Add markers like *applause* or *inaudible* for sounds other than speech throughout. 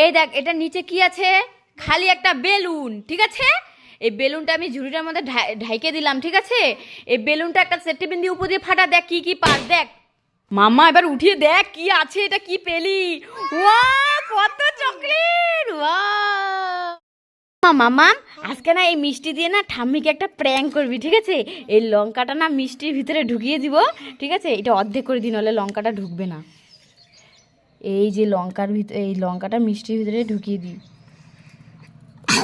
এই দেখ, এটা নিচে কি আছে? খালি একটা বেলুন, ঠিক আছে? এই বেলুনটা আমি ঝুড়িটার মধ্যে ঢাইকে দিলাম, ঠিক আছে? এই বেলুনটা একটা সেটিপিন দিয়ে উপর দিয়ে ফাটা, দেখ কি কি পাস দেখ। মামা, এবার উঠিয়ে দেখ কি আছে, এটা কি পেলি? ওয়া কত চকলেট! ওয়া মামা, আজকে না এই মিষ্টি দিয়ে না ঠাম্মিকে একটা প্র্যাঙ্ক করবি, ঠিক আছে? এই লঙ্কাটা না মিষ্টির ভিতরে ঢুকিয়ে দিব, ঠিক আছে? এটা অর্ধেক করে দিন, হলে লঙ্কাটা ঢুকবে না। এই যে লঙ্কার ভিতরে এই লঙ্কাটা মিষ্টির ভিতরে ঢুকিয়ে দিই।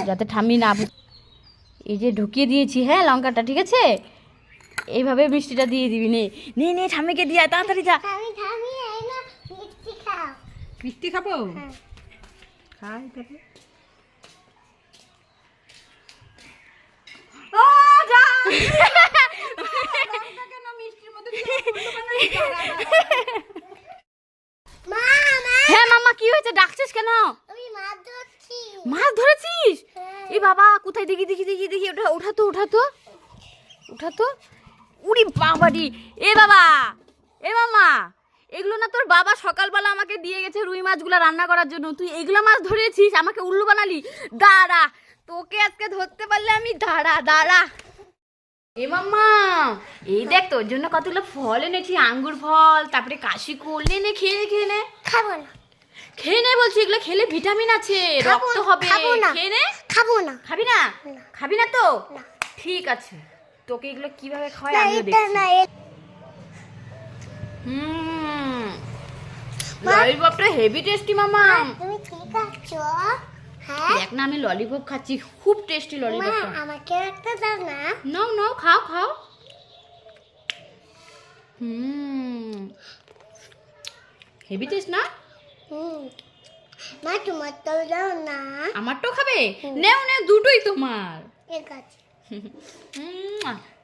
যাতে ঠাম্মি না এই যে ঢুকিয়ে দিয়েছি হ্যাঁ লঙ্কাটা ঠিক আছে? এইভাবে মিষ্টিটা দিয়ে দিবি নে। নে নে ঠাম্মিকে দিয়ে তাড়াতাড়ি যা। মিষ্টি খাব? হ্যাঁ। খাই তবে *laughs* মা মা হ্যাঁ মামা কি হয়েছে ডাকছিস কেন? আমি মাছ ধরছি। মাছ ধরেছিস? হ্যাঁ। এ বাবা কোথায় দেখি দেখি দেখি দেখি? ওঠা ওঠা তো ওঠা তো। ওঠা তো। উড়ি বাবারি। এ বাবা এ মামা এগুলো না তোর বাবা সকালবেলা আমাকে দিয়ে গেছে রুই মাছগুলো রান্না করার জন্য। তুই এগুলো মাছ ধরেছিস? আমাকে উল্লু বানালি। দাঁড়া তোকে আজকে ধরতে পারলে আমি দাঁড়া দাঁড়া। এ মাম্মা এই দেখ তোর জন্য কতগুলো ফল এনেছি। আঙ্গুর ফল তারপরে কাশি কোল নে নে খেয়ে খেয়ে নে। খাব না। খেয়ে নে বলছি এগুলো খেলে ভিটামিন আছে খাব রক্ত হবে। খাব না। খেয়ে নে। খাব না। খাবি না? না। খাবি না তো? না। ঠিক আছে। তোকে এগুলো কীভাবে খাওয়াই না আমিও এটা দেখছি। না এ- হুম। মা- ললিপপটা হেভি টেস্টি মামা। তুমি ঠিক আছো? হ্যাঁ? দেখ না আমি ললিপপ খাচ্ছি খুব টেস্টি মা ললিপপটা। আমাকে একটা দাও না। নাও নাও খাও খাও। হুম। হেভি টেস্ট না? মা তোমার তো দাও না। আমারটাও খাবে? নেও নেও দুটোই তোমার। ঠিক আছে। *laughs*